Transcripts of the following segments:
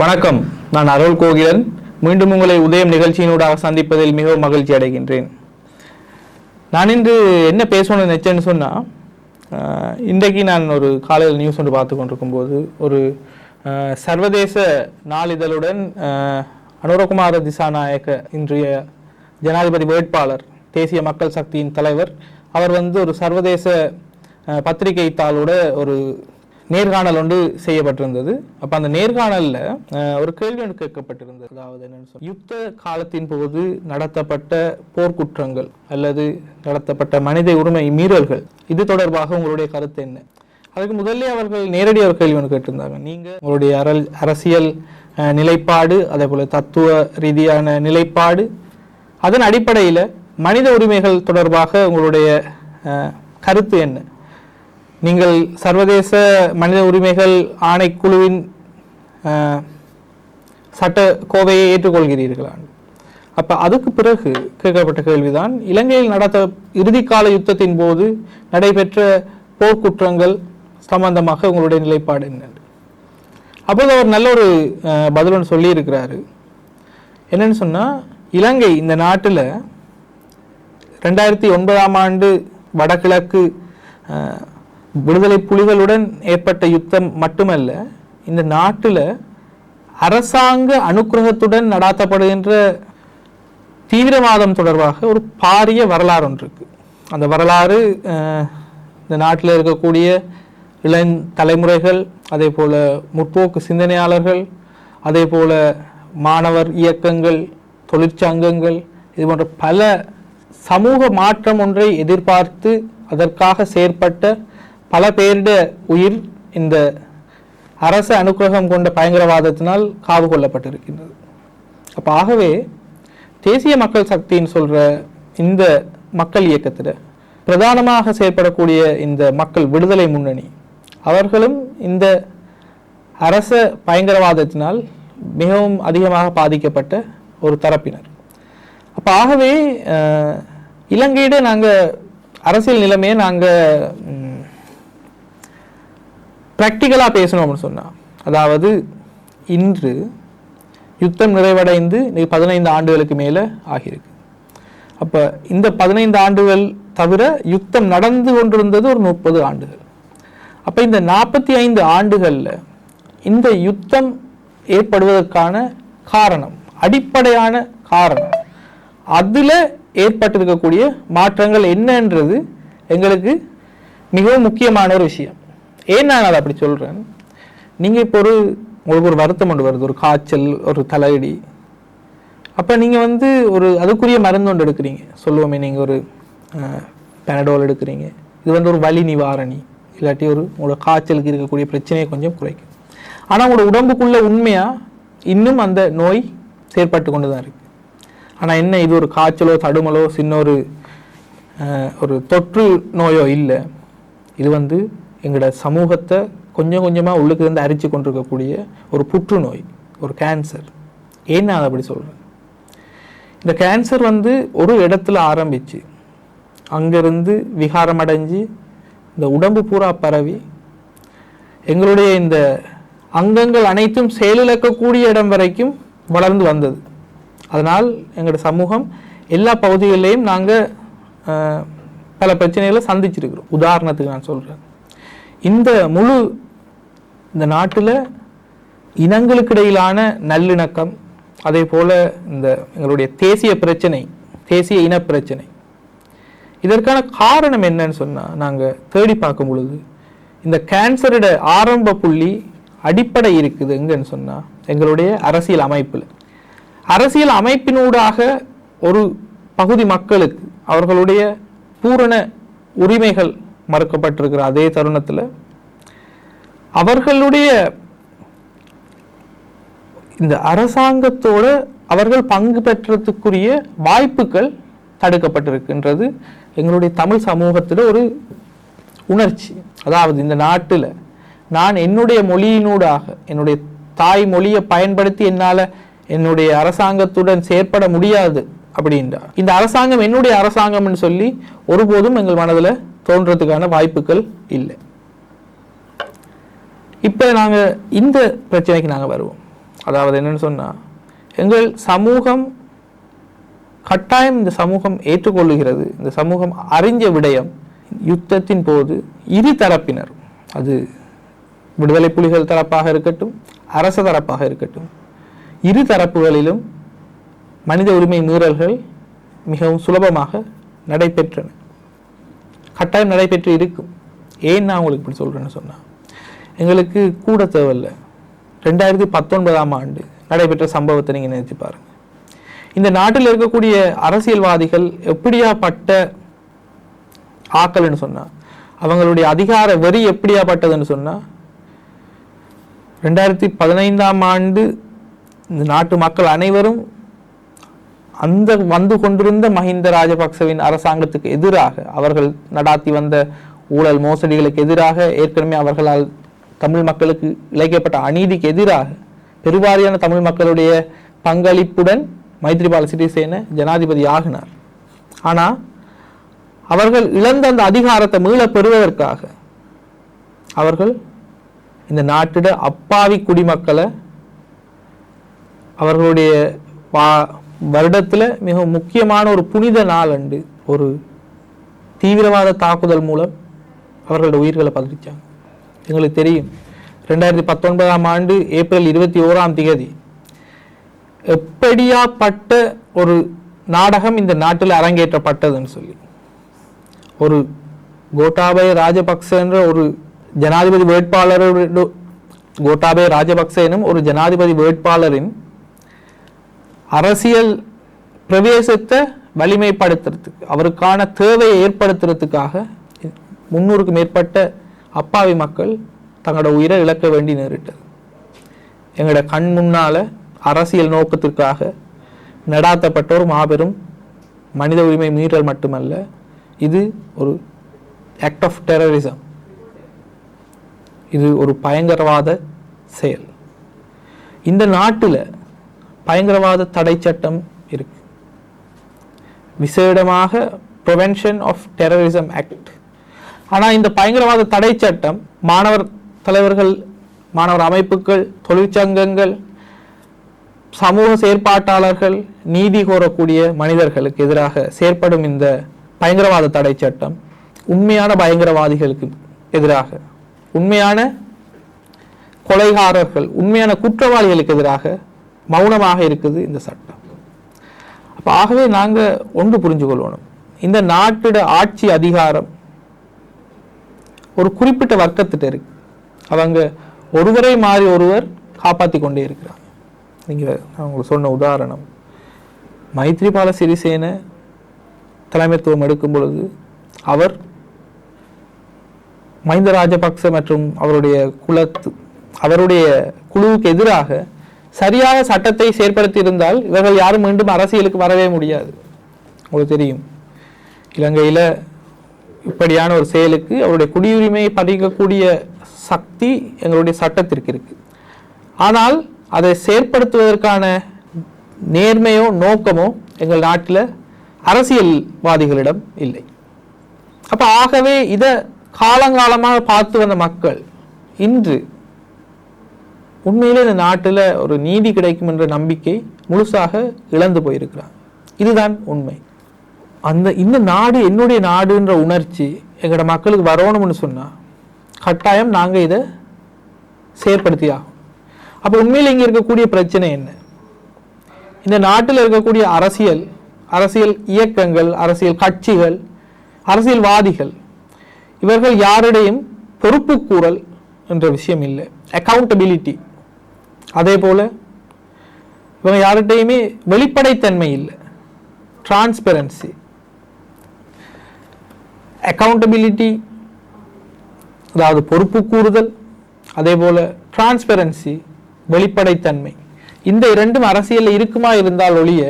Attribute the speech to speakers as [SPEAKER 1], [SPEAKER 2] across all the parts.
[SPEAKER 1] வணக்கம். நான் அருள் கோகிலன். மீண்டும் உங்களை உதயம் நிகழ்ச்சியினூடாக சந்திப்பதில் மிகவும் மகிழ்ச்சி அடைகின்றேன். நான் இன்று என்ன பேசணும்னு நினைச்சேன்னு சொன்னால் இன்றைக்கு நான் ஒரு காலையில் நியூஸ் ஒன்று பார்த்து கொண்டிருக்கும்போது ஒரு சர்வதேச நாளிதழுடன் அனுரகுமார திசாநாயக்க இன்றைய ஜனாதிபதி வேட்பாளர் தேசிய மக்கள் சக்தியின் தலைவர் அவர் வந்து ஒரு சர்வதேச பத்திரிகை தாளோட ஒரு நேர்காணல் ஒன்று செய்யப்பட்டிருந்தது. அப்போ அந்த நேர்காணல்ல அஹ், ஒரு கேள்வி ஒன்று கேட்கப்பட்டிருந்தது. அதாவது என்னன்னு சொன்னா, யுத்த காலத்தின் போது நடத்தப்பட்ட போர்க்குற்றங்கள் அல்லது நடத்தப்பட்ட மனித உரிமை மீறல்கள் இது தொடர்பாக உங்களுடைய கருத்து என்ன? அதுக்கு முதல்ல அவர்கள் நேரடி ஒரு கேள்வி ஒன்று கேட்டிருந்தாங்க. நீங்கள் உங்களுடைய அரல் அரசியல் நிலைப்பாடு அதே போல தத்துவ ரீதியான நிலைப்பாடு அதன் அடிப்படையில் மனித உரிமைகள் தொடர்பாக உங்களுடைய அஹ், கருத்து என்ன? நீங்கள் சர்வதேச மனித உரிமைகள் ஆணைக்குழுவின் சட்ட கோவையை ஏற்றுக்கொள்கிறீர்களா? அப்போ அதுக்கு பிறகு கேட்கப்பட்ட கேள்விதான் இலங்கையில் நடத்த இறுதிக்கால யுத்தத்தின் போது நடைபெற்ற போர்க்குற்றங்கள் சம்பந்தமாக உங்களுடைய நிலைப்பாடு என்ன? அப்போது அவர் நல்ல ஒரு பதிலன் பதில் ஒன்று சொல்லியிருக்கிறாரு. என்னன்னு சொன்னால் இலங்கை இந்த நாட்டில் ரெண்டாயிரத்தி ஒன்பதாம் ஆண்டு வடகிழக்கு விடுதலை புலிகளுடன் ஏற்பட்ட யுத்தம் மட்டுமல்ல இந்த நாட்டில் அரசாங்க அனுக்கிரகத்துடன் நடாத்தப்படுகின்ற தீவிரவாதம் தொடர்பாக ஒரு பாரிய வரலாறு ஒன்று இருக்குது அந்த வரலாறு இந்த நாட்டில் இருக்கக்கூடிய இளம் தலைமுறைகள் அதே போல் முற்போக்கு சிந்தனையாளர்கள் அதே போல் மாணவர் இயக்கங்கள் தொழிற்சங்கங்கள் இது போன்ற பல சமூக மாற்றம் ஒன்றை எதிர்பார்த்து அதற்காக செயற்பட்ட பல பேருடைய உயிர் இந்த அரச அனுக்கிரகம் கொண்ட பயங்கரவாதத்தினால் காவு கொள்ளப்பட்டிருக்கின்றது. அப்போ ஆகவே தேசிய மக்கள் சக்தின்னு சொல்கிற இந்த மக்கள் இயக்கத்தில் பிரதானமாக செயற்படக்கூடிய இந்த மக்கள் விடுதலை முன்னணி அவர்களும் இந்த அரச பயங்கரவாதத்தினால் மிகவும் அதிகமாக பாதிக்கப்பட்ட ஒரு தரப்பினர். அப்போ ஆகவே இலங்கையிட நாங்கள் அரசியல் நிலைமையை நாங்கள் ப்ராக்டிக்கலாக பேசணும் அப்படின்னு சொன்னால் அதாவது இன்று யுத்தம் நிறைவடைந்து இன்னைக்கு பதினைந்து ஆண்டுகளுக்கு மேலே ஆகியிருக்கு. அப்போ இந்த பதினைந்து ஆண்டுகள் தவிர யுத்தம் நடந்து கொண்டிருந்தது ஒரு முப்பது ஆண்டுகள். அப்போ இந்த நாற்பத்தி ஐந்து ஆண்டுகளில் இந்த யுத்தம் ஏற்படுவதற்கான காரணம் அடிப்படையான காரணம் அதில் ஏற்பட்டிருக்கக்கூடிய மாற்றங்கள் என்னன்றது எங்களுக்கு மிகவும் முக்கியமான ஒரு விஷயம். ஏன் நான் அதை அப்படி சொல்கிறேன் நீங்கள் இப்போ ஒரு உங்களுக்கு ஒரு வருத்தம் ஒன்று வருது ஒரு காய்ச்சல் ஒரு தலையடி. அப்போ நீங்கள் வந்து ஒரு அதுக்குரிய மருந்து ஒன்று எடுக்கிறீங்க. சொல்லுவோமே நீங்கள் ஒரு பெனடோல் எடுக்கிறீங்க. இது வந்து ஒரு வலி நிவாரணி. இல்லாட்டி ஒரு உங்களோட காய்ச்சலுக்கு இருக்கக்கூடிய பிரச்சனையை கொஞ்சம் குறைக்கும். ஆனால் உங்களோட உடம்புக்குள்ளே உண்மையாக இன்னும் அந்த நோய் செயற்பட்டு கொண்டு தான் இருக்குது ஆனால் என்ன இது ஒரு காய்ச்சலோ தடுமலோ சின்ன ஒரு ஒரு தொற்று நோயோ இல்லை. இது வந்து எங்களோட சமூகத்தை கொஞ்சம் கொஞ்சமாக உள்ளுக்கு இருந்து அரிச்சு கொண்டிருக்கக்கூடிய ஒரு புற்றுநோய் ஒரு கேன்சர் ஏன் நான் அதை அப்படி சொல்கிறேன் இந்த கேன்சர் வந்து ஒரு இடத்துல ஆரம்பிச்சு அங்கேருந்து விகாரம் அடைஞ்சு இந்த உடம்பு பூரா பரவி எங்களுடைய இந்த அங்கங்கள் அனைத்தும் செயலிழக்கக்கூடிய இடம் வரைக்கும் வளர்ந்து வந்தது. அதனால் எங்களோட சமூகம் எல்லா பகுதிகளிலையும் நாங்கள் பல பிரச்சனைகளை சந்திச்சிருக்கிறோம். உதாரணத்துக்கு நான் சொல்கிறேன் இந்த முழு இந்த நாட்டில் இனங்களுக்கு இடையிலான நல்லிணக்கம் அதே போல் இந்த எங்களுடைய தேசிய பிரச்சனை தேசிய இன பிரச்சனை இதற்கான காரணம் என்னன்னு சொன்னால் நாங்கள் தேடி பார்க்கும் பொழுது இந்த கேன்சரோட ஆரம்ப புள்ளி அடிப்படை இருக்குது எங்கன்னு சொன்னால் எங்களுடைய அரசியல் அமைப்பில். அரசியல் அமைப்பினூடாக ஒரு பகுதி மக்களுக்கு அவர்களுடைய பூரண உரிமைகள் மறுக்கப்பட்டிருக்கிற அதே தருணத்தில் அவர்களுடைய இந்த அரசாங்கத்தோட அவர்கள் பங்கு பெற்றதுக்குரிய வாய்ப்புகள் தடுக்கப்பட்டிருக்கின்றது. எங்களுடைய தமிழ் சமூகத்தில் ஒரு உணர்ச்சி. அதாவது இந்த நாட்டில் நான் என்னுடைய மொழியினூடாக என்னுடைய தாய் மொழியை பயன்படுத்தி என்னால் என்னுடைய அரசாங்கத்துடன் செயற்பட முடியாது அப்படின்றார். இந்த அரசாங்கம் என்னுடைய அரசாங்கம்னு சொல்லி ஒருபோதும் எங்கள் மனதில் தோன்றதுக்கான வாய்ப்புகள் இல்லை. இப்போ நாங்கள் இந்த பிரச்சனைக்கு நாங்கள் வருவோம். அதாவது என்னன்னு சொன்னால் எங்கள் சமூகம் கட்டாயம் இந்த சமூகம் ஏற்றுக்கொள்ளுகிறது. இந்த சமூகம் அறிஞ்ச விடயம் யுத்தத்தின் போது இரு தரப்பினர் அது விடுதலை புலிகள் தரப்பாக இருக்கட்டும் அரச தரப்பாக இருக்கட்டும் இரு தரப்புகளிலும் மனித உரிமை மீறல்கள் மிகவும் சுலபமாக நடைபெற்றன. கட்டாயம் நடைபெற்று இருக்கும். ஏன் நான் உங்களுக்கு இப்படி சொல்கிறேன்னு சொன்னால் எங்களுக்கு கூட தேவையில்லை. ரெண்டாயிரத்தி பத்தொன்பதாம் ஆண்டு நடைபெற்ற சம்பவத்தை நீங்கள் நினைச்சு பாருங்கள் இந்த நாட்டில் இருக்கக்கூடிய அரசியல்வாதிகள் எப்படியாப்பட்ட ஆக்கள்னு சொன்னால் அவங்களுடைய அதிகார வரி எப்படியாப்பட்டதுன்னு சொன்னால் ரெண்டாயிரத்தி பதினைந்தாம் ஆண்டு இந்த நாட்டு மக்கள் அனைவரும் அந்த வந்து கொண்டிருந்த மஹிந்த ராஜபக்சவின் அரசாங்கத்துக்கு எதிராக அவர்கள் நடாத்தி வந்த ஊழல் மோசடிகளுக்கு எதிராக ஏற்கனவே அவர்களால் தமிழ் மக்களுக்கு இழைக்கப்பட்ட அநீதிக்கு எதிராக பெருவாரியான தமிழ் மக்களுடைய பங்களிப்புடன் மைத்ரிபால சிறிசேன ஜனாதிபதி ஆகினார். ஆனா அவர்கள் இழந்த அந்த அதிகாரத்தை மீள பெறுவதற்காக அவர்கள் இந்த நாட்டிட அப்பாவி குடிமக்களை அவர்களுடைய வா வருடத்துல மிக முக்கியமான ஒரு புனித நாள் அண்டு ஒரு தீவிரவாத தாக்குதல் மூலம் அவர்களோட உயிர்களை பகிர்ச்சாங்க எங்களுக்கு தெரியும். ரெண்டாயிரத்தி பத்தொன்பதாம் ஆண்டு ஏப்ரல் இருபத்தி ஓராம் தேதி எப்படியாப்பட்ட ஒரு நாடகம் இந்த நாட்டில் அரங்கேற்றப்பட்டதுன்னு சொல்லி. ஒரு கோட்டாபய ராஜபக்ச என்ற ஒரு ஜனாதிபதி வேட்பாளரோட கோட்டாபய ராஜபக்ச எனும் ஒரு ஜனாதிபதி வேட்பாளரின் அரசியல் பிரவேசத்தை வலிமைப்படுத்துறதுக்கு அவருக்கான தேவையை ஏற்படுத்துறதுக்காக முன்னூறுக்கு மேற்பட்ட அப்பாவி மக்கள் தங்களோட உயிரை இழக்க வேண்டி நேரிட்டது. எங்களோட கண் முன்னால் அரசியல் நோக்கத்திற்காக நடாத்தப்பட்ட ஒரு மாபெரும் மனித உரிமை மீறல் மட்டுமல்ல இது ஒரு ஆக்ட் ஆஃப் டெரரிசம் இது ஒரு பயங்கரவாத செயல். இந்த நாட்டில் பயங்கரவாத தடை சட்டம் இருக்கு. விசேடமாக ப்ரொவென்ஷன் ஆஃப் டெரரிசம் ஆக்ட் ஆனால் இந்த பயங்கரவாத தடை சட்டம் மாணவர் தலைவர்கள் மாணவர் அமைப்புகள் தொழிற்சங்கங்கள் சமூக செயற்பாட்டாளர்கள் நீதி கோரக்கூடிய மனிதர்களுக்கு எதிராக செயற்படும் இந்த பயங்கரவாத தடை சட்டம் உண்மையான பயங்கரவாதிகளுக்கு எதிராக உண்மையான கொலைகாரர்கள் உண்மையான குற்றவாளிகளுக்கு எதிராக மௌனமாக இருக்குது இந்த சட்டம். அப்போ ஆகவே நாங்கள் ஒன்று புரிஞ்சு கொள்ளணும் இந்த நாட்டிட ஆட்சி அதிகாரம் ஒரு குறிப்பிட்ட வர்க்கத்திட்ட இருக்கு. அவங்க ஒருவரை மாறி ஒருவர் காப்பாற்றி கொண்டே இருக்கிறாங்க. நீங்கள் நான் உங்களுக்கு சொன்ன உதாரணம். மைத்ரிபால சிறிசேன தலைமைத்துவம் எடுக்கும் பொழுது அவர் மஹிந்த ராஜபக்ச மற்றும் அவருடைய குலத்து அவருடைய குழுவுக்கு எதிராக சரியாக சட்டத்தை செயற்படுத்தி இருந்தால் இவர்கள் யாரும் மீண்டும் அரசியலுக்கு வரவே முடியாது. உங்களுக்கு தெரியும். இலங்கையில் இப்படியான ஒரு செயலுக்கு அவருடைய குடியுரிமையை பறிக்கக்கூடிய சக்தி எங்களுடைய சட்டத்திற்கு இருக்கு. ஆனால் அதை செயற்படுத்துவதற்கான நேர்மையோ நோக்கமோ எங்கள் நாட்டில் அரசியல்வாதிகளிடம் இல்லை. அப்போ ஆகவே இதை காலங்காலமாக பார்த்து வந்த மக்கள் இன்று உண்மையிலே இந்த நாட்டில் ஒரு நீதி கிடைக்கும் என்ற நம்பிக்கை முழுசாக இழந்து போயிருக்கிறார். இதுதான் உண்மை. அந்த இந்த நாடு என்னுடைய நாடுன்ற உணர்ச்சி எங்களோட மக்களுக்கு வரணும்னு சொன்னால் கட்டாயம் நாங்கள் இதை செயற்படுத்தி ஆகும் அப்ப உண்மையில் இங்கே இருக்கக்கூடிய பிரச்சனை என்ன? இந்த நாட்டில் இருக்கக்கூடிய அரசியல் அரசியல் இயக்கங்கள் அரசியல் கட்சிகள் அரசியல்வாதிகள் இவர்கள் யாருடையும் பொறுப்புக்கூறல் என்ற விஷயம் இல்லை. அக்கௌண்டபிலிட்டி அதே போல இவங்க யார்கிட்டையுமே வெளிப்படைத்தன்மை இல்லை டிரான்ஸ்பெரன்சி அக்கௌண்டபிலிட்டி அதாவது பொறுப்பு கூறுதல். அதே போல் டிரான்ஸ்பெரன்சி வெளிப்படைத்தன்மை. இந்த இரண்டும் அரசியலில் இருக்குமா இருந்தால் ஒழிய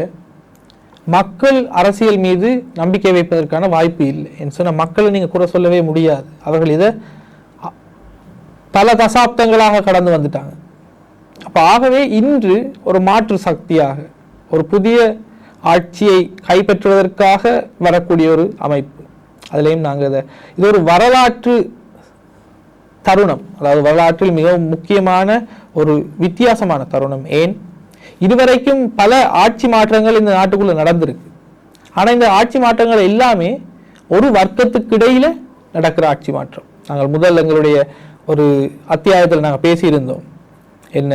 [SPEAKER 1] மக்கள் அரசியல் மீது நம்பிக்கை வைப்பதற்கான வாய்ப்பு இல்லை என்று சொன்னால் மக்களை நீங்கள் குறை சொல்லவே முடியாது. அவர்கள் இதை பல தசாப்தங்களாக கடந்து வந்துட்டாங்க. அப்போ ஆகவே இன்று ஒரு மாற்று சக்தியாக ஒரு புதிய ஆட்சியை கைப்பற்றுவதற்காக வரக்கூடிய ஒரு அமைப்பு. அதுலேயும் நாங்கள் இதை இது ஒரு வரலாற்று தருணம். அதாவது வரலாற்றில் மிகவும் முக்கியமான ஒரு வித்தியாசமான தருணம். ஏன்? இதுவரைக்கும் பல ஆட்சி மாற்றங்கள் இந்த நாட்டுக்குள்ளே நடந்திருக்கு. ஆனால் இந்த ஆட்சி மாற்றங்கள் எல்லாமே ஒரு வர்க்கத்துக்கிடையில் நடக்கிற ஆட்சி மாற்றம். நாங்கள் முதல் எங்களுடைய ஒரு அத்தியாயத்தில் நாங்கள் பேசியிருந்தோம். என்ன?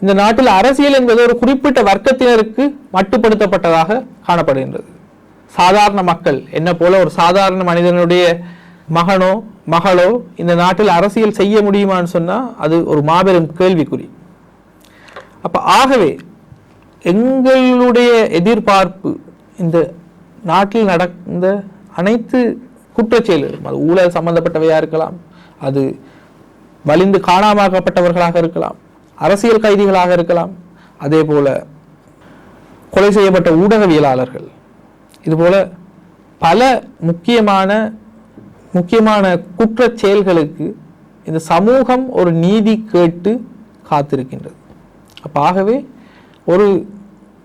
[SPEAKER 1] இந்த நாட்டில் அரசியல் என்பது ஒரு குறிப்பிட்ட வர்க்கத்தினருக்கு மட்டுப்படுத்தப்பட்டதாக காணப்படுகின்றது. சாதாரண மக்கள் என்ன போல ஒரு சாதாரண மனிதனுடைய மகனோ மகளோ இந்த நாட்டில் அரசியல் செய்ய முடியுமான்னு சொன்னால் அது ஒரு மாபெரும் கேள்விக்குறி. அப்போ ஆகவே எங்களுடைய எதிர்பார்ப்பு இந்த நாட்டில் நடந்த அனைத்து குற்றச்செயல்களும் அது ஊழல் சம்பந்தப்பட்டவையாக இருக்கலாம் அது வலிந்து காணாமாக்கப்பட்டவர்களாக இருக்கலாம் அரசியல் கைதிகளாக இருக்கலாம். அதே போல கொலை செய்யப்பட்ட ஊடகவியலாளர்கள். இதுபோல பல முக்கியமான முக்கியமான குற்ற செயல்களுக்கு இந்த சமூகம் ஒரு நீதி கேட்டு காத்திருக்கின்றது. அப்போ ஆகவே ஒரு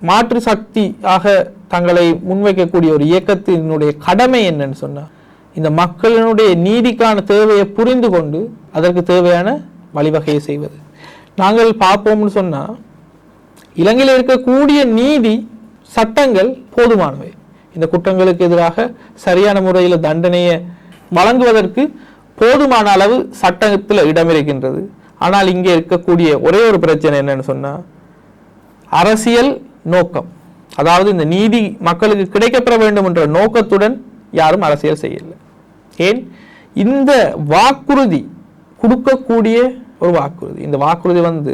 [SPEAKER 1] மாற்று சக்தியாக தங்களை முன்வைக்கக்கூடிய ஒரு இயக்கத்தினுடைய கடமை என்னன்னு சொன்னால் இந்த மக்களினுடைய நீதிக்கான தேவையை புரிந்து கொண்டு அதற்கு தேவையான வழிவகையை செய்வது. நாங்கள் பார்ப்போம்னு சொன்னால் இலங்கையில் இருக்கக்கூடிய நீதி சட்டங்கள் போதுமானவை. இந்த குற்றங்களுக்கு எதிராக சரியான முறையில் தண்டனையை வழங்குவதற்கு போதுமான அளவு சட்டத்தில் இடம் இருக்கின்றது. ஆனால் இங்கே இருக்கக்கூடிய ஒரே ஒரு பிரச்சனை என்னன்னு சொன்னால் அரசியல் நோக்கம். அதாவது இந்த நீதி மக்களுக்கு கிடைக்கப்பெற வேண்டும் என்ற நோக்கத்துடன் யாரும் அரசியல் செய்யலை. ஏன்? இந்த வாக்குறுதி கொடுக்கக்கூடிய ஒரு வாக்குறுதி. இந்த வாக்குறுதி வந்து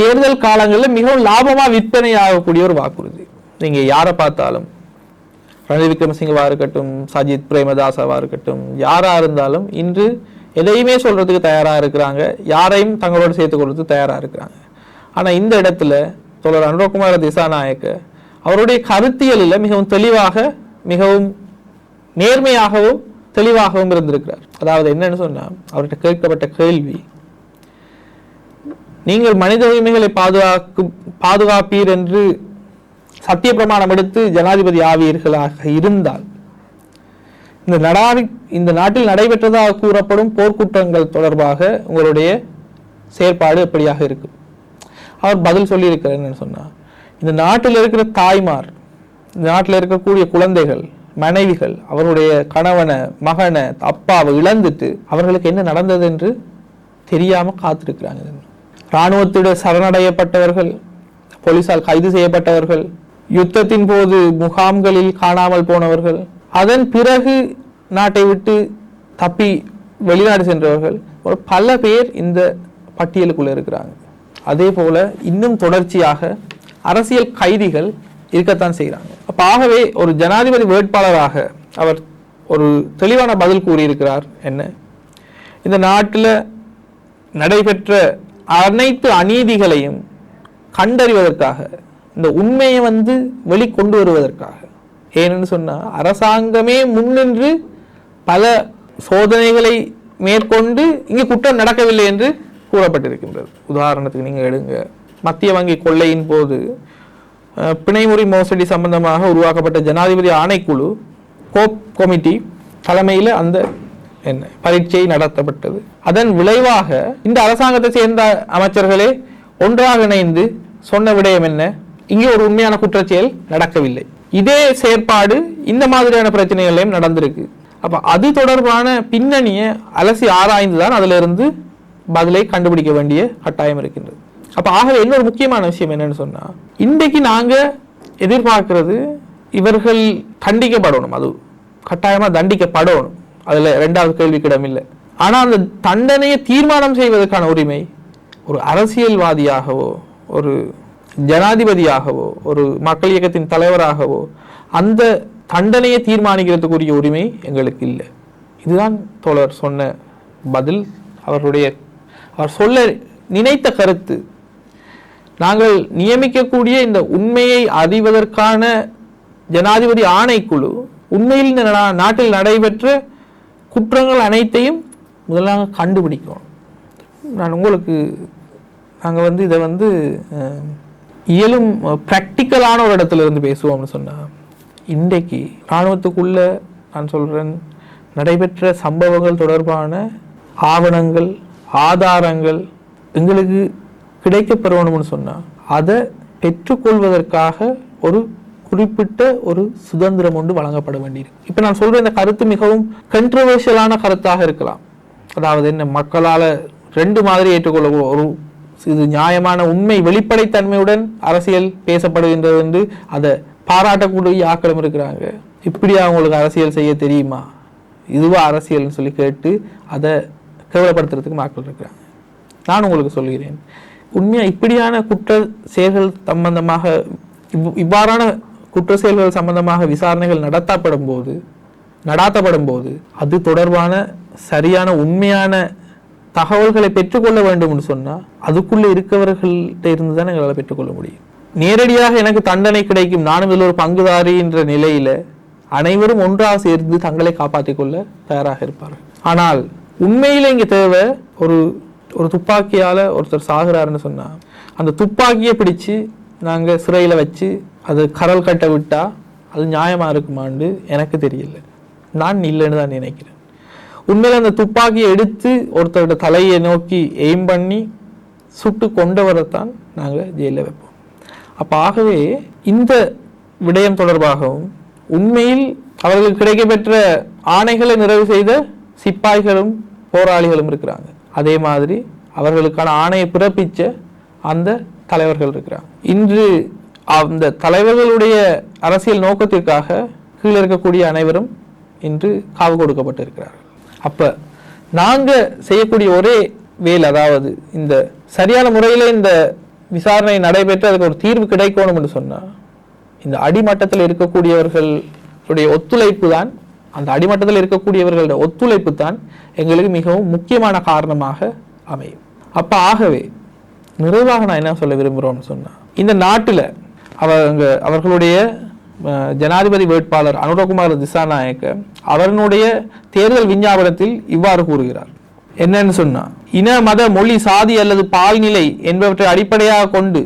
[SPEAKER 1] தேர்தல் காலங்களில் மிகவும் லாபமா விற்பனை ஆகக்கூடிய ஒரு வாக்குறுதி. நீங்க யாரை பார்த்தாலும் ரணில் விக்ரமசிங்கவா இருக்கட்டும் சஜித் பிரேமதாசவா இருக்கட்டும் யாராக இருந்தாலும் இன்று எதையுமே சொல்றதுக்கு தயாராக இருக்கிறாங்க. யாரையும் தங்களோடு சேர்த்து கொள்றதுக்கு தயாராக இருக்கிறாங்க. ஆனா இந்த இடத்துல தொடர் அனுரகுமார திசாநாயக்க அவருடைய கருத்தியலில் மிகவும் தெளிவாக மிகவும் நேர்மையாகவும் தெளிவாகவும் இருந்திருக்கிறார் அதாவது என்னன்னு சொன்னா அவர்கிட்ட கேட்கப்பட்ட கேள்வி நீங்கள் மனித உரிமைகளை பாதுகாக்கும் பாதுகாப்பீர் என்று சத்திய பிரமாணம் எடுத்து ஜனாதிபதி ஆவீர்களாக இருந்தால் இந்த நடாவி இந்த நாட்டில் நடைபெற்றதாக கூறப்படும் போர்க்குற்றங்கள் தொடர்பாக உங்களுடைய செயற்பாடு எப்படியாக இருக்கும்? அவர் பதில் சொல்லியிருக்கிறார் என்னன்னு சொன்னார் இந்த நாட்டில் இருக்கிற தாய்மார் இந்த நாட்டில் இருக்கக்கூடிய குழந்தைகள் மனைவிகள் அவருடைய கணவனை மகனை அப்பாவை இழந்துட்டு அவர்களுக்கு என்ன நடந்தது என்று தெரியாமல் காத்திருக்கிறாங்க இராணுவத்திட சரணடையப்பட்டவர்கள் போலீசால் கைது செய்யப்பட்டவர்கள் யுத்தத்தின் போது முகாம்களில் காணாமல் போனவர்கள் அதன் பிறகு நாட்டை விட்டு தப்பி வெளிநாடு சென்றவர்கள் ஒரு பல பேர் இந்த பட்டியலுக்குள்ளே இருக்கிறாங்க. அதே போல இன்னும் தொடர்ச்சியாக அரசியல் கைதிகள் இருக்கத்தான் செய்கிறாங்க அப்போ ஆகவே ஒரு ஜனாதிபதி வேட்பாளராக அவர் ஒரு தெளிவான பதில் கூறியிருக்கிறார். என்ன? இந்த நாட்டில் நடைபெற்ற அனைத்து அநீதிகளையும் கண்டறிவதற்காக இந்த உண்மையை வந்து வெளிக்கொண்டு வருவதற்காக ஏன்னு சொன்னா அரசாங்கமே முன்னின்று பல சோதனைகளை மேற்கொண்டு இங்கே குற்றம் நடக்கவில்லை என்று கூறப்பட்டிருக்கின்றது. உதாரணத்துக்கு நீங்க எடுங்க. மத்திய வங்கி கொள்ளையின் போது பிணைமுறை மோசடி சம்பந்தமாக உருவாக்கப்பட்ட ஜனாதிபதி ஆணைக்குழு கோப் கமிட்டி தலைமையில் அந்த என்ன பரீட்சை நடத்தப்பட்டது. அதன் விளைவாக இந்த அரசாங்கத்தை சேர்ந்த அமைச்சர்களே ஒன்றாக இணைந்து சொன்ன விடயம் என்ன? இங்கே ஒரு உண்மையான குற்றச்செயல் நடக்கவில்லை. இதே செயற்பாடு இந்த மாதிரியான பிரச்சனைகளையும் நடந்திருக்கு. அப்ப அது தொடர்பான பின்னணியை அலசி ஆராய்ந்துதான் தான் அதிலிருந்து பதிலை கண்டுபிடிக்க வேண்டிய கட்டாயம் இருக்கின்றது. அப்போ ஆகவே இன்னொரு முக்கியமான விஷயம் என்னன்னு சொன்னால் இன்றைக்கு நாங்கள் எதிர்பார்க்கறது இவர்கள் தண்டிக்கப்படணும். அது கட்டாயமாக தண்டிக்கப்படணும். அதில் ரெண்டாவது கேள்விக்கிடம் இல்லை. ஆனால் அந்த தண்டனையை தீர்மானம் செய்வதற்கான உரிமை ஒரு அரசியல்வாதியாகவோ ஒரு ஜனாதிபதியாகவோ ஒரு மக்கள் இயக்கத்தின் தலைவராகவோ அந்த தண்டனையை தீர்மானிக்கிறதுக்குரிய உரிமை எங்களுக்கு இல்லை. இதுதான் தோழர் சொன்ன பதில். அவருடைய அவர் சொல்ல நினைத்த கருத்து நாங்கள் நியமிக்கக்கூடிய இந்த உண்மையை அறிவதற்கான ஜனாதிபதி ஆணைக்குழு உண்மையில் இந்த நாட்டில் நடைபெற்ற குற்றங்கள் அனைத்தையும் முதலாக கண்டுபிடிக்கணும். நான் உங்களுக்கு நாங்கள் வந்து இதை வந்து இயலும் ப்ராக்டிக்கலான ஒரு இடத்துல இருந்து பேசுவோம்னு சொன்னால் இன்றைக்கு இராணுவத்துக்குள்ள நான் சொல்கிறேன் நடைபெற்ற சம்பவங்கள் தொடர்பான ஆவணங்கள் ஆதாரங்கள் எங்களுக்கு கிடைக்கப்பெறணும்னு சொன்னால் அதை பெற்றுக்கொள்வதற்காக ஒரு குறிப்பிட்ட ஒரு சுதந்திரம் ஒன்று வழங்கப்பட வேண்டியிருக்கு. இப்போ நான் சொல்கிற இந்த கருத்து மிகவும் கண்ட்ரவர்ஷியலான கருத்தாக இருக்கலாம். அதாவது என்ன மக்களால் ரெண்டு மாதிரி ஏற்றுக்கொள்ள ஒரு இது நியாயமான உண்மை வெளிப்படைத்தன்மையுடன் அரசியல் பேசப்படுகின்றது என்று அதை பாராட்டக்கூடிய ஆக்களும் இருக்கிறாங்க. இப்படி அவங்களுக்கு அரசியல் செய்ய தெரியுமா? இதுவா அரசியல்னு சொல்லி கேட்டு அதை கேவலப்படுத்துறதுக்கு மக்கள் இருக்கிறாங்க. நான் உங்களுக்கு சொல்கிறேன். உண்மையாக இப்படியான குற்ற செயல்கள் சம்பந்தமாக இவ்- இவ்வாறான குற்ற செயல்கள் சம்பந்தமாக விசாரணைகள் நடத்தப்படும் போது நடாத்தப்படும் போது அது தொடர்பான சரியான உண்மையான தகவல்களை பெற்றுக்கொள்ள வேண்டும்னு சொன்னால் அதுக்குள்ளே இருக்கவர்கள்ட்ட இருந்து தான் எங்களால் பெற்றுக்கொள்ள முடியும். நேரடியாக எனக்கு தண்டனை கிடைக்கும் நானும் இதில் ஒரு பங்குதாரி என்ற நிலையில் அனைவரும் ஒன்றாக சேர்ந்து தங்களை காப்பாற்றிக் கொள்ள தயாராக இருப்பார்கள். ஆனால் உண்மையில் இங்கே தேவை ஒரு ஒரு துப்பாக்கியால் ஒருத்தர் சாகுறாருன்னு சொன்னால் அந்த துப்பாக்கியை பிடிச்சு நாங்கள் சிறையில் வச்சு அது கரல் கட்ட விட்டால் அது நியாயமாக இருக்குமான்னு எனக்கு தெரியல. நான் இல்லைன்னு தான் நினைக்கிறேன். உண்மையில் அந்த துப்பாக்கியை எடுத்து ஒருத்தரோட தலையை நோக்கி எய்ம் பண்ணி சுட்டு கொண்டு வரத்தான் நாங்கள் ஜெயிலில் வைப்போம். அப்போ ஆகவே இந்த விடயம் தொடர்பாகவும் உண்மையில் அவர்களுக்கு கிடைக்கப்பெற்ற ஆணைகளை நிறைவு செய்த சிப்பாய்களும் போராளிகளும் இருக்கிறாங்க. அதே மாதிரி அவர்களுக்கான ஆணையை பிறப்பிச்ச அந்த தலைவர்கள் இருக்கிறாங்க. இன்று அந்த தலைவர்களுடைய அரசியல் நோக்கத்திற்காக கீழே இருக்கக்கூடிய அனைவரும் இன்று காவு கொடுக்கப்பட்டிருக்கிறார்கள் அப்போ நாங்கள் செய்யக்கூடிய ஒரே வேல் அதாவது இந்த சரியான முறையில் இந்த விசாரணை நடைபெற்று அதுக்கு ஒரு தீர்வு கிடைக்கணும் என்று சொன்னால் இந்த அடிமட்டத்தில் இருக்கக்கூடியவர்களுடைய ஒத்துழைப்பு தான் அந்த அடிமட்டத்தில் இருக்கக்கூடியவர்களுடைய ஒத்துழைப்பு தான் எங்களுக்கு மிகவும் முக்கியமான காரணமாக அமையும். அப்போ ஆகவே நிறைவாக நான் என்ன சொல்ல விரும்புகிறோம்னு சொன்னா இந்த நாட்டில் அவங்க அவர்களுடைய ஜனாதிபதி வேட்பாளர் அனுரகுமார் திசாநாயக்க அவர்களுடைய தேர்தல் விஞ்ஞாபனத்தில் இவ்வாறு கூறுகிறார். என்னன்னு சொன்னால் இன மத மொழி சாதி அல்லது பால்நிலை என்பவற்றை அடிப்படையாக கொண்டு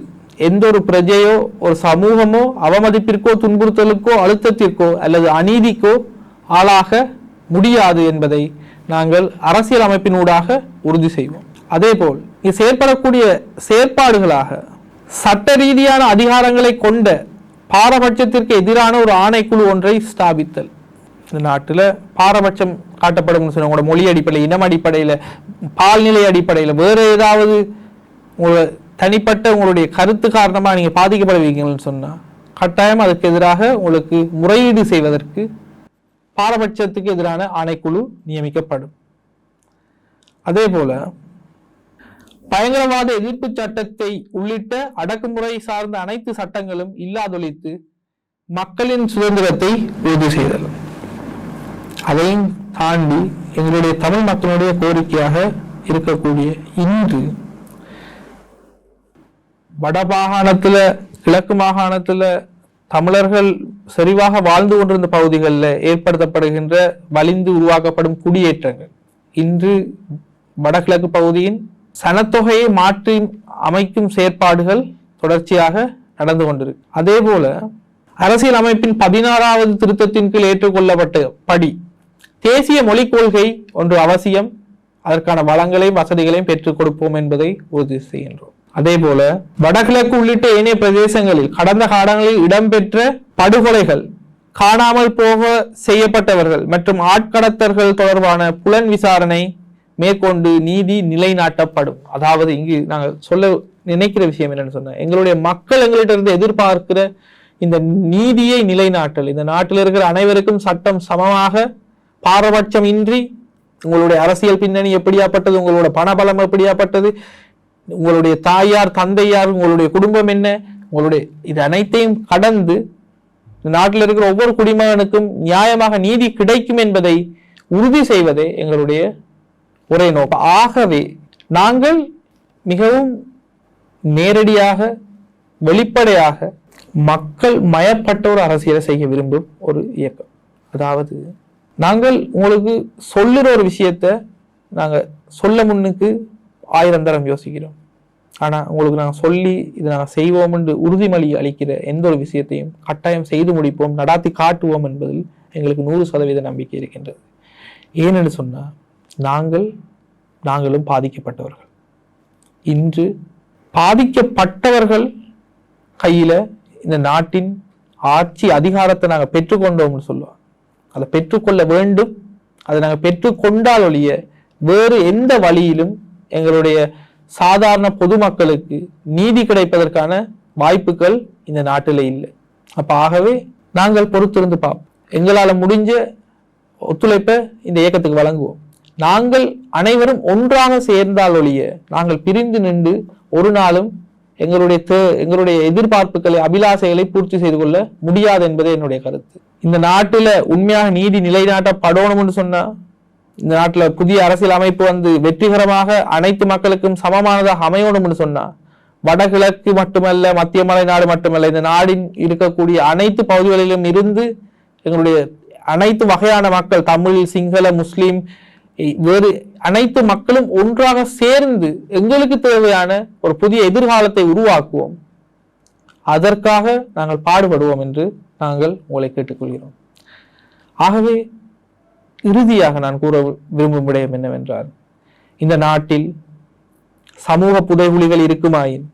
[SPEAKER 1] எந்த ஒரு பிரஜையோ ஒரு சமூகமோ அவமதிப்பிற்கோ துன்புறுத்தலுக்கோ அழுத்தத்திற்கோ அல்லது அநீதிக்கோ ஆளாக முடியாது என்பதை நாங்கள் அரசியல் அமைப்பினூடாக உறுதி செய்வோம். அதேபோல் இங்கு செயற்படக்கூடிய செயற்பாடுகளாக சட்ட ரீதியான அதிகாரங்களை கொண்ட பாரபட்சத்திற்கு எதிரான ஒரு ஆணைக்குழு ஒன்றை ஸ்தாபித்தல். இந்த நாட்டில் பாரபட்சம் காட்டப்படும் சொன்ன உங்களோட மொழி அடிப்படையில் இனம் அடிப்படையில் பால்நிலை அடிப்படையில் வேறு ஏதாவது உங்களோட தனிப்பட்ட உங்களுடைய கருத்து காரணமாக நீங்கள் பாதிக்கப்படுவீங்கன்னு சொன்னால் கட்டாயம் அதுக்கு எதிராக உங்களுக்கு முறையீடு செய்வதற்கு பாரபட்சத்துக்கு எதிரான ஆணைக்குழு நியமிக்கப்படும். அதே போல பயங்கரவாத எதிர்ப்பு சட்டத்தை உள்ளிட்ட அடக்குமுறை சார்ந்த அனைத்து சட்டங்களும் இல்லாதொழித்து மக்களின் சுதந்திரத்தை உறுதி செய்தல் அதையும் தாண்டி எங்களுடைய தமிழ் மக்களுடைய கோரிக்கையாக இருக்கக்கூடிய இன்று வட மாகாணத்தில் கிழக்கு மாகாணத்துல தமிழர்கள் செறிவாக வாழ்ந்து கொண்டிருந்த பகுதிகளில் ஏற்படுத்தப்படுகின்ற வலிந்து உருவாக்கப்படும் குடியேற்றங்கள். இன்று வடகிழக்கு பகுதியின் சனத்தொகையை மாற்றி அமைக்கும் செயற்பாடுகள் தொடர்ச்சியாக நடந்து கொண்டிருக்கு. அதே போல அரசியல் அமைப்பின் பதினாறாவது திருத்தத்தின் கீழ் ஏற்றுக்கொள்ளப்பட்ட படி தேசிய மொழிக் கொள்கை ஒன்று அவசியம். அதற்கான வளங்களையும் வசதிகளையும் பெற்றுக் கொடுப்போம் என்பதை உறுதி செய்கின்றோம். அதே போல வடகிழக்கு உள்ளிட்ட ஏனைய பிரதேசங்களில் கடந்த காலங்களில் இடம்பெற்ற படுகொலைகள் காணாமல் போக செய்யப்பட்டவர்கள் மற்றும் ஆட்கடத்தர்கள் தொடர்பான புலன் விசாரணை மேற்கொண்டு நீதி நிலைநாட்டப்படும். அதாவது இங்கு நாங்கள் சொல்ல நினைக்கிற விஷயம் என்னன்னு சொன்னேன் எங்களுடைய மக்கள் எங்கள்கிட்ட இருந்து எதிர்பார்க்கிற இந்த நீதியை நிலைநாட்டல். இந்த நாட்டில் இருக்கிற அனைவருக்கும் சட்டம் சமமாக பாரபட்சம் இன்றி உங்களுடைய அரசியல் பின்னணி எப்படியாப்பட்டது உங்களோட பணபலம் எப்படியாப்பட்டது உங்களுடைய தாயார் தந்தையார் உங்களுடைய குடும்பம் என்ன? உங்களுடைய இது அனைத்தையும் கடந்து இந்த நாட்டில் இருக்கிற ஒவ்வொரு குடிமகனுக்கும் நியாயமாக நீதி கிடைக்கும் என்பதை உறுதி செய்வதே எங்களுடைய ஒரே நோக்கம். ஆகவே நாங்கள் மிகவும் நேரடியாக வெளிப்படையாக மக்கள் மயப்பட்ட ஒரு அரசியலை செய்ய விரும்பும் ஒரு இயக்கம். அதாவது நாங்கள் உங்களுக்கு சொல்லுற ஒரு விஷயத்த நாங்கள் சொல்ல முன்னுக்கு ஆயிரம் தரம் யோசிக்கிறோம். ஆனா உங்களுக்கு நாங்கள் சொல்லி இதை நாங்கள் செய்வோம் என்று உறுதிமொழி அளிக்கிற எந்த ஒரு விஷயத்தையும் கட்டாயம் செய்து முடிப்போம் நடாத்தி காட்டுவோம் என்பதில் எங்களுக்கு நூறு சதவீத நம்பிக்கை இருக்கின்றது. ஏனென்று சொன்னா நாங்கள் நாங்களும் பாதிக்கப்பட்டவர்கள். இன்று பாதிக்கப்பட்டவர்கள் கையில இந்த நாட்டின் ஆட்சி அதிகாரத்தை நாங்கள் பெற்றுக்கொண்டோம்னு சொல்லுவோம் அதை பெற்றுக்கொள்ள வேண்டும். அதை நாங்கள் பெற்றுக்கொண்டால் ஒழிய வேறு எந்த வழியிலும் எங்களுடைய சாதாரண பொதுமக்களுக்கு நீதி கிடைப்பதற்கான வாய்ப்புகள் இந்த நாட்டில் இல்லை. அப்போ ஆகவே நாங்கள் பொறுத்திருந்து பார்ப்போம். எங்களால் முடிஞ்ச ஒத்துழைப்பை இந்த இயக்கத்துக்கு வழங்குவோம். நாங்கள் அனைவரும் ஒன்றாக சேர்ந்தால் ஒழிய நாங்கள் பிரிந்து நின்று ஒரு நாளும் எங்களுடைய எங்களுடைய எதிர்பார்ப்புகளை அபிலாசைகளை பூர்த்தி செய்து கொள்ள முடியாது என்பதே என்னுடைய கருத்து. இந்த நாட்டில உண்மையாக நீதி நிலைநாட்டப்படணும்னு சொன்னா இந்த நாட்டில் புதிய அரசியல் அமைப்பு வந்து வெற்றிகரமாக அனைத்து மக்களுக்கும் சமமானதாக அமையணும்னு சொன்னா வடகிழக்கு மட்டுமல்ல மத்திய மலை நாடு மட்டுமல்ல இந்த நாடின் இருக்கக்கூடிய அனைத்து பகுதிகளிலும் இருந்து எங்களுடைய அனைத்து வகையான மக்கள் தமிழ் சிங்கள முஸ்லீம் வேறு அனைத்து மக்களும் ஒன்றாக சேர்ந்து எங்களுக்கு தேவையான ஒரு புதிய எதிர்காலத்தை உருவாக்குவோம். அதற்காக நாங்கள் பாடுபடுவோம் என்று நாங்கள் உங்களை கேட்டுக்கொள்கிறோம். ஆகவே இறுதியாக நான் கூற விரும்பும் விடயம் என்னவென்றால் இந்த நாட்டில் சமூக புதைகுழிகள் இருக்குமாயின்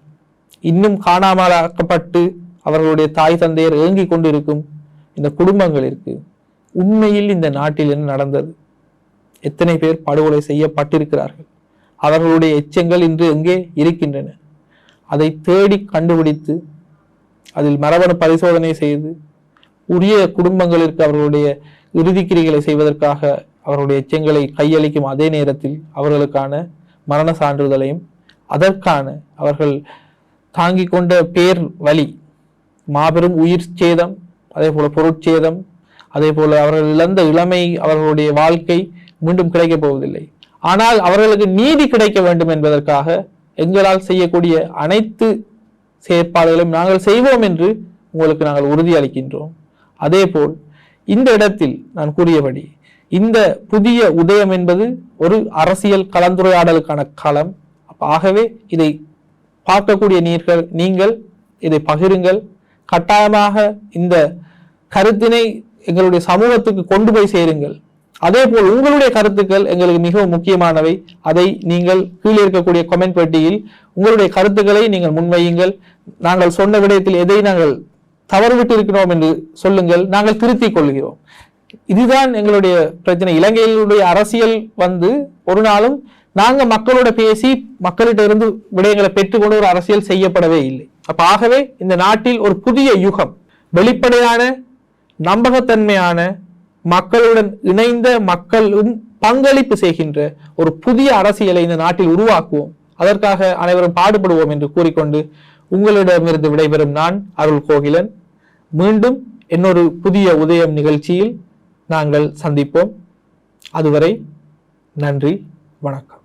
[SPEAKER 1] இன்னும் காணாமலாக்கப்பட்டு அவர்களுடைய தாய் தந்தையர் ஏங்கிக் கொண்டிருக்கும் இந்த குடும்பங்களிற்கு உண்மையில் இந்த நாட்டில் என்ன நடந்தது? எத்தனை பேர் படுகொலை செய்யப்பட்டிருக்கிறார்கள்? அவர்களுடைய எச்சங்கள் இன்று எங்கே இருக்கின்றன? அதை தேடி கண்டுபிடித்து அதில் மரபணு பரிசோதனை செய்து உரிய குடும்பங்களிற்கு அவர்களுடைய இறுதிக்கிரிகளை செய்வதற்காக அவர்களுடைய எச்சங்களை கையளிக்கும் அதே நேரத்தில் அவர்களுக்கான மரண சான்றிதழையும் அதற்கான அவர்கள் தாங்கிக் கொண்ட பேர் வலி மாபெரும் உயிர் சேதம் அதே போல பொருட்சேதம் அதே போல அவர்கள் இழந்த இளமை அவர்களுடைய வாழ்க்கை மீண்டும் கிடைக்கப் போவதில்லை. ஆனால் அவர்களுக்கு நீதி கிடைக்க வேண்டும் என்பதற்காக எங்களால் செய்யக்கூடிய அனைத்து செயற்பாடுகளையும் நாங்கள் செய்வோம் என்று உங்களுக்கு நாங்கள் உறுதி அளிக்கின்றோம். அதேபோல் இந்த இடத்தில் நான் கூறியபடி இந்த புதிய உதயம் என்பது ஒரு அரசியல் கலந்துரையாடலுக்கான களம். ஆகவே இதை பார்க்கக்கூடிய நீர்கள் நீங்கள் இதை பகிருங்கள். கட்டாயமாக இந்த கருத்தினை எங்களுடைய சமூகத்துக்கு கொண்டு போய் சேருங்கள். அதே போல் உங்களுடைய கருத்துக்கள் எங்களுக்கு மிகவும் முக்கியமானவை. அதை நீங்கள் கீழே இருக்கக்கூடிய கமெண்ட் பெட்டியில் உங்களுடைய கருத்துக்களை நீங்கள் முன்வையுங்கள். நாங்கள் சொன்ன விடயத்தில் எதை நாங்கள் தவறுவிட்டு இருக்கிறோம் என்று சொல்லுங்கள். நாங்கள் திருத்திக் கொள்கிறோம். இதுதான் எங்களுடைய பிரச்சனை. இலங்கையினுடைய அரசியல் வந்து ஒரு நாளும் நாங்க மக்களோட பேசி மக்கள்கிட்ட இருந்து விடயங்களை பெற்றுக்கொண்டு ஒரு அரசியல் செய்யப்படவே இல்லை. அப்ப ஆகவே இந்த நாட்டில் ஒரு புதிய யுகம் வெளிப்படையான நம்பகத்தன்மையான மக்களுடன் இணைந்த மக்களும் பங்களிப்பு செய்கின்ற ஒரு புதிய அரசியலை இந்த நாட்டில் உருவாக்குவோம். அதற்காக அனைவரும் பாடுபடுவோம் என்று கூறிக்கொண்டு உங்களிடமிருந்து விடைபெறும் நான் அருள் கோகிலன் மீண்டும் இன்னொரு புதிய உதயம் நிகழ்ச்சியில் நாங்கள் சந்திப்போம். அதுவரை நன்றி வணக்கம்.